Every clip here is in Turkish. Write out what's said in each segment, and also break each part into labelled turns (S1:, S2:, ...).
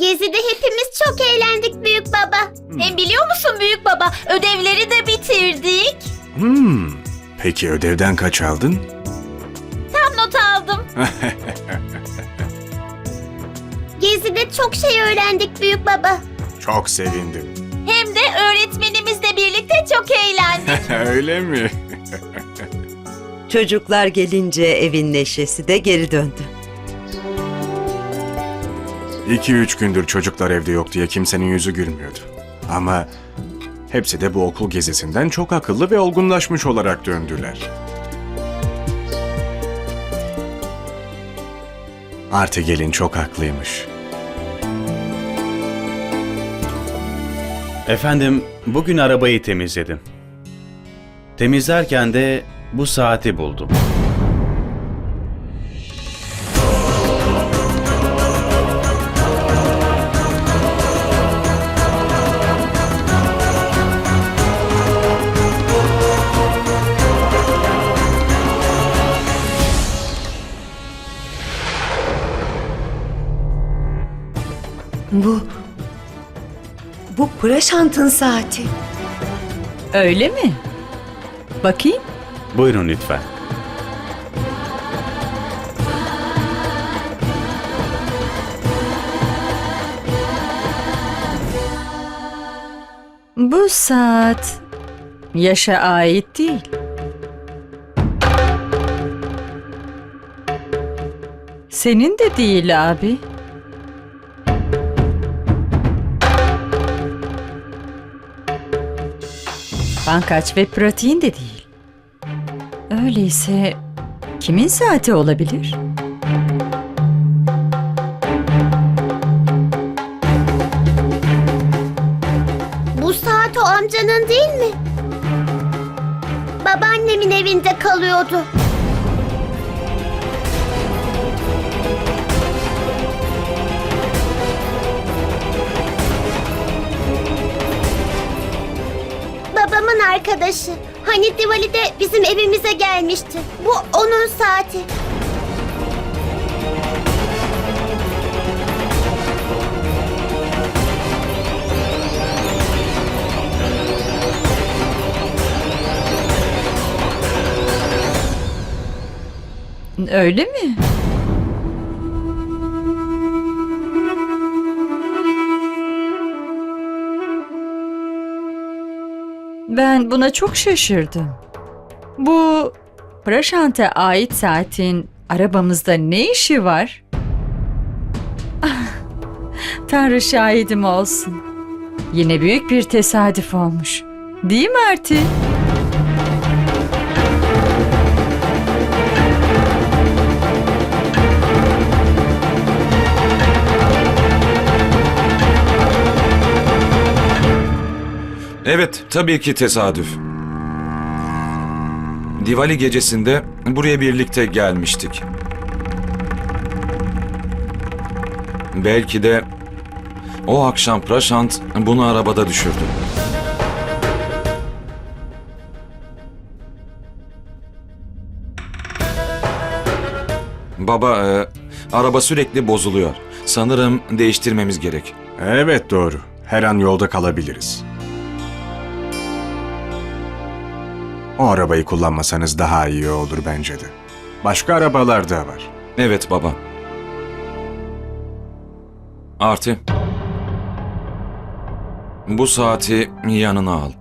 S1: Gezide hepimiz çok eğlendik büyük baba.
S2: Hem biliyor musun büyük baba ödevleri de bitirdik.
S3: Hmm. Peki ödevden kaç aldın?
S2: Tam not aldım.
S1: Gezide çok şey öğrendik büyük baba.
S3: Çok sevindim.
S2: Hem de öğretmenimizle birlikte çok eğlendik.
S3: Öyle mi?
S4: Çocuklar gelince evin neşesi de geri döndü.
S3: İki üç gündür çocuklar evde yok diye kimsenin yüzü gülmüyordu. Ama hepsi de bu okul gezisinden çok akıllı ve olgunlaşmış olarak döndüler. Artı gelin çok haklıymış.
S5: Efendim, bugün arabayı temizledim. Temizlerken de bu saati buldum.
S4: Bu... Bu Praşant'ın saati.
S6: Öyle mi? Bakayım.
S5: Buyurun lütfen.
S6: Bu saat yaşa ait değil. Senin de değil abi. Bankaç ve pratiğin de değil. Öyleyse kimin saati olabilir?
S1: Bu saat o amcanın değil mi? Babaannemin evinde kalıyordu. Arkadaşı. Hani Diwali'de bizim evimize gelmişti. Bu onun saati.
S6: Öyle mi? Ben buna çok şaşırdım. Bu Praşant'a ait saatin arabamızda ne işi var? Ah, Tanrı şahidim olsun. Yine büyük bir tesadüf olmuş. Değil mi Arti?
S7: Evet, tabii ki tesadüf. Diwali gecesinde buraya birlikte gelmiştik. Belki de o akşam Prashant bunu arabada düşürdü. Baba, e, araba sürekli bozuluyor. Sanırım değiştirmemiz gerek.
S3: Evet doğru. Her an yolda kalabiliriz. O arabayı kullanmasanız daha iyi olur bence de. Başka arabalar da var.
S7: Evet baba. Artı. Bu saati yanına al.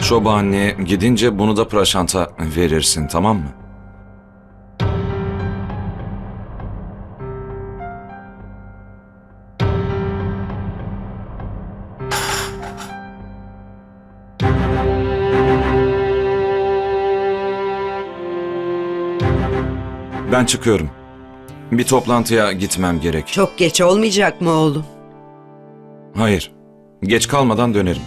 S7: Şoba anne gidince bunu da Praşant'a verirsin tamam mı? Ben çıkıyorum. Bir toplantıya gitmem gerek.
S4: Çok geç olmayacak mı oğlum?
S7: Hayır. Geç kalmadan dönerim.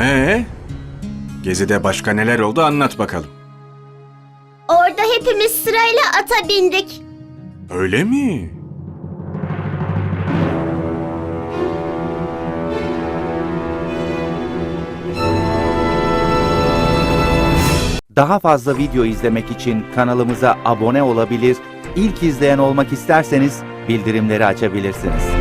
S3: Ee? Gezide başka neler oldu anlat bakalım.
S1: Ata bindik.
S3: Öyle mi?
S8: Daha fazla video izlemek için kanalımıza abone olabilir, ilk izleyen olmak isterseniz bildirimleri açabilirsiniz.